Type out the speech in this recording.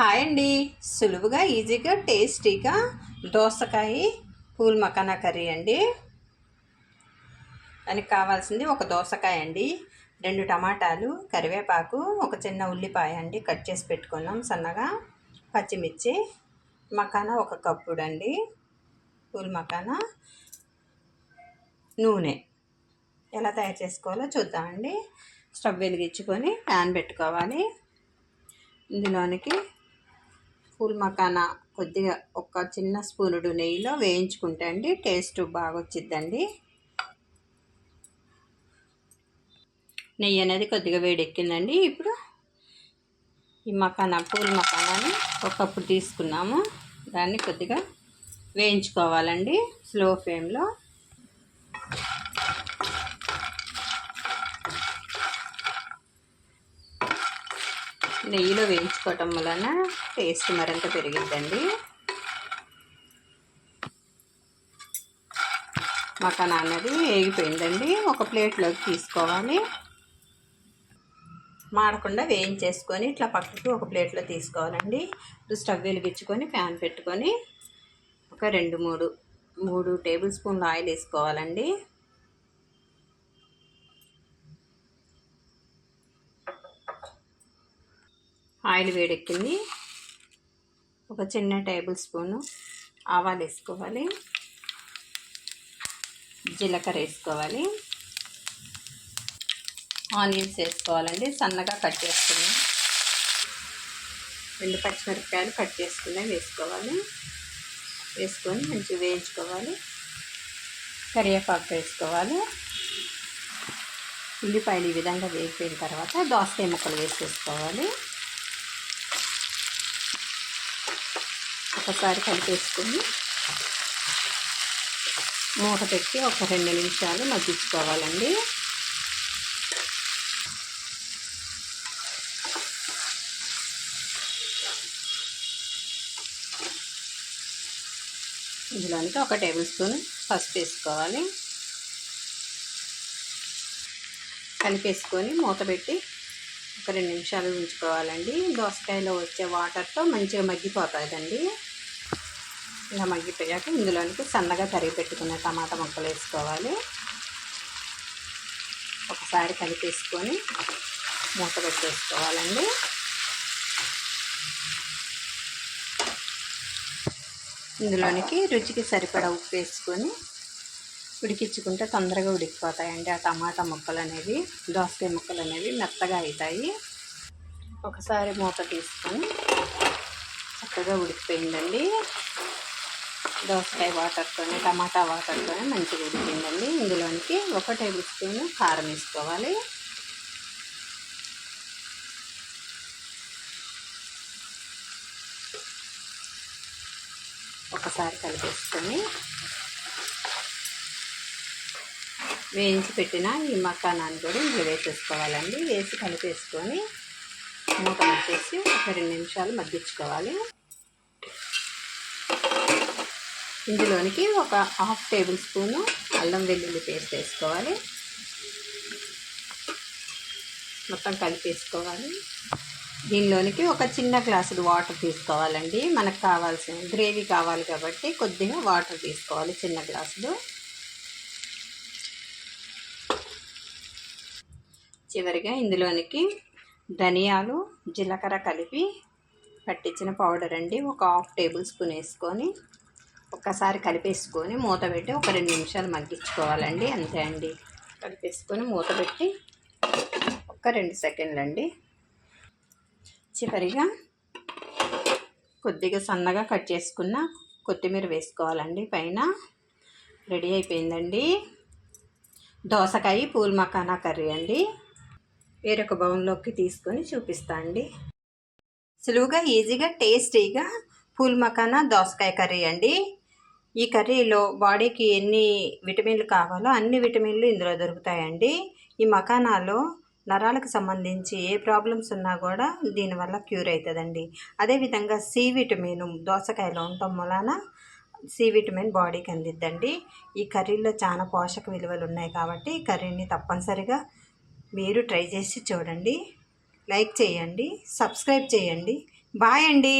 Hi అండి. సులువుగా ఈజీగా టేస్టీగా దోసకాయ పూల్ మకానా కర్రీ అండి. దానికి కావాల్సింది ఒక దోసకాయ అండి. రెండు టమాటాలు కరివేపాకు ఒక చిన్న ఉల్లిపాయ అండి కట్ చేసి పెట్టుకున్నాం సన్నగా. పచ్చిమిర్చి మకానా ఒక కప్పుడు అండి. పూల్ మకానా నూనె. ఎలా తయారు చేసుకోవాలో చూద్దామండి. స్టవ్ వెలిగించుకొని ప్యాన్ పెట్టుకోవాలి ఇందులోనికి ఫుల్ మకానా కొద్దిగా ఒక చిన్న స్పూనుడు నెయ్యిలో వేయించుకుంటే అండి టేస్ట్ బాగా వచ్చిద్దండి నెయ్యి అనేది కొద్దిగా వేడెక్కిందండి. ఇప్పుడు ఈ మకానా పూల్ మకానాని ఒకప్పుడు తీసుకున్నాము. దాన్ని కొద్దిగా వేయించుకోవాలండి స్లో ఫ్లేమ్లో. నెయ్యిలో వేయించుకోవటం వలన టేస్ట్ మరింత పెరిగిద్దండి. మటన్ అన్నది వేగిపోయిందండి. ఒక ప్లేట్లోకి తీసుకోవాలి. మాడకుండా వేయించేసుకొని ఇట్లా పక్కకి ఒక ప్లేట్లో తీసుకోవాలండి. ఇప్పుడు స్టవ్ వెలిగించుకొని ఫ్యాన్ పెట్టుకొని ఒక రెండు మూడు మూడు టేబుల్ స్పూన్లు ఆయిల్ వేసుకోవాలండి. ఆయిల్ వేడెక్కింది. ఒక చిన్న టేబుల్ స్పూను ఆవాలు వేసుకోవాలి. జీలకర్ర వేసుకోవాలి. ఆనియన్స్ వేసుకోవాలండి. సన్నగా కట్ చేసుకుని రెండు పచ్చిమిరపకాయలు కట్ చేసుకుని వేసుకోవాలి. వేసుకొని మంచిగా వేయించుకోవాలి. కరివేపాకు వేసుకోవాలి. ఉల్లిపాయలు ఈ విధంగా వేగిపోయిన తర్వాత దోసకాయ ముక్కలు వేసేసుకోవాలి. ఒకసారి కలిపేసుకొని మూత పెట్టి ఒక రెండు నిమిషాలు మగ్గించుకోవాలండి. ఇందులోనికి ఒక టేబుల్ స్పూన్ పసుపు వేసుకోవాలి. కలిపేసుకొని మూత పెట్టి ఒక రెండు నిమిషాలు ఉంచుకోవాలండి. దోసకాయలో వచ్చే వాటర్తో మంచిగా మగ్గిపోతుందండి. ఇలా మగ్గిపోయాక ఇందులోనికి సన్నగా తరిగి పెట్టుకున్న టమాటా ముక్కలు వేసుకోవాలి. ఒకసారి కలిపేసుకొని మూత పెట్టేసుకోవాలండి. ఇందులోనికి రుచికి సరిపడా ఉప్పు వేసుకొని ఉడికించుకుంటే తొందరగా ఉడికిపోతాయండి. ఆ టమాటా ముక్కలు అనేవి దోసకాయ ముక్కలు అనేవి మెత్తగా అవుతాయి. ఒకసారి మూత తీసుకొని చక్కగా ఉడికిపోయిందండి. దోసకాయ వాటర్తోనే టమాటా వాటర్తోనే మంచిగా ఉడికిందండి. ఇందులోనికి ఒక టేబుల్ స్పూన్ కారం వేసుకోవాలి. ఒకసారి కలిపేసుకొని వేయించి పెట్టిన ఈ మకానాన్ని కూడా ఇందులో వేసేసుకోవాలండి. వేసి కలిపేసుకొని మూత వచ్చేసి ఒక రెండు నిమిషాలు మగ్గించుకోవాలి. ఇందులోనికి ఒక హాఫ్ టేబుల్ స్పూను అల్లం వెల్లుల్లి పేస్ట్ వేసుకోవాలి. మొత్తం కలిపేసుకోవాలి దీనిలోనికి ఒక చిన్న గ్లాసుడు వాటర్ తీసుకోవాలండి. మనకు కావాల్సిన గ్రేవీ కావాలి కాబట్టి కొద్దిగా వాటర్ తీసుకోవాలి చిన్న గ్లాసులు చివరిగా ఇందులోనికి ధనియాలు జీలకర్ర కలిపి పట్టించిన పౌడర్ అండి. ఒక హాఫ్ టేబుల్ స్పూన్ వేసుకొని ఒక్కసారి కలిపేసుకొని మూత పెట్టి ఒక రెండు నిమిషాలు మగ్గించుకోవాలండి. అంతే అండి. కలిపేసుకొని మూత పెట్టి ఒక రెండు సెకండ్లు అండి. చివరిగా కొద్దిగా సన్నగా కట్ చేసుకున్న కొత్తిమీర వేసుకోవాలండి. పైన రెడీ అయిపోయిందండి. దోసకాయ పూల్ మకానా కర్రీ అండి. వేరొక బౌన్లోకి తీసుకొని చూపిస్తా అండి. సులువుగా ఈజీగా టేస్టీగా పూల్ మకానా దోసకాయ కర్రీ అండి. ఈ కర్రీలో బాడీకి ఎన్ని విటమిన్లు కావాలో అన్ని విటమిన్లు ఇందులో దొరుకుతాయండి. ఈ మకానాలో నరాలకు సంబంధించి ఏ ప్రాబ్లమ్స్ ఉన్నా కూడా దీనివల్ల క్యూర్ అవుతుందండి. అదేవిధంగా సి విటమిన్ దోసకాయలో ఉండటం వలన సి విటమిన్ బాడీకి అందిద్దండి. ఈ కర్రీలో చాలా పోషక విలువలు ఉన్నాయి కాబట్టి కర్రీని తప్పనిసరిగా మీరు ట్రై చేసి చూడండి. లైక్ చేయండి సబ్స్క్రైబ్ చేయండి. బాయ్ అండి.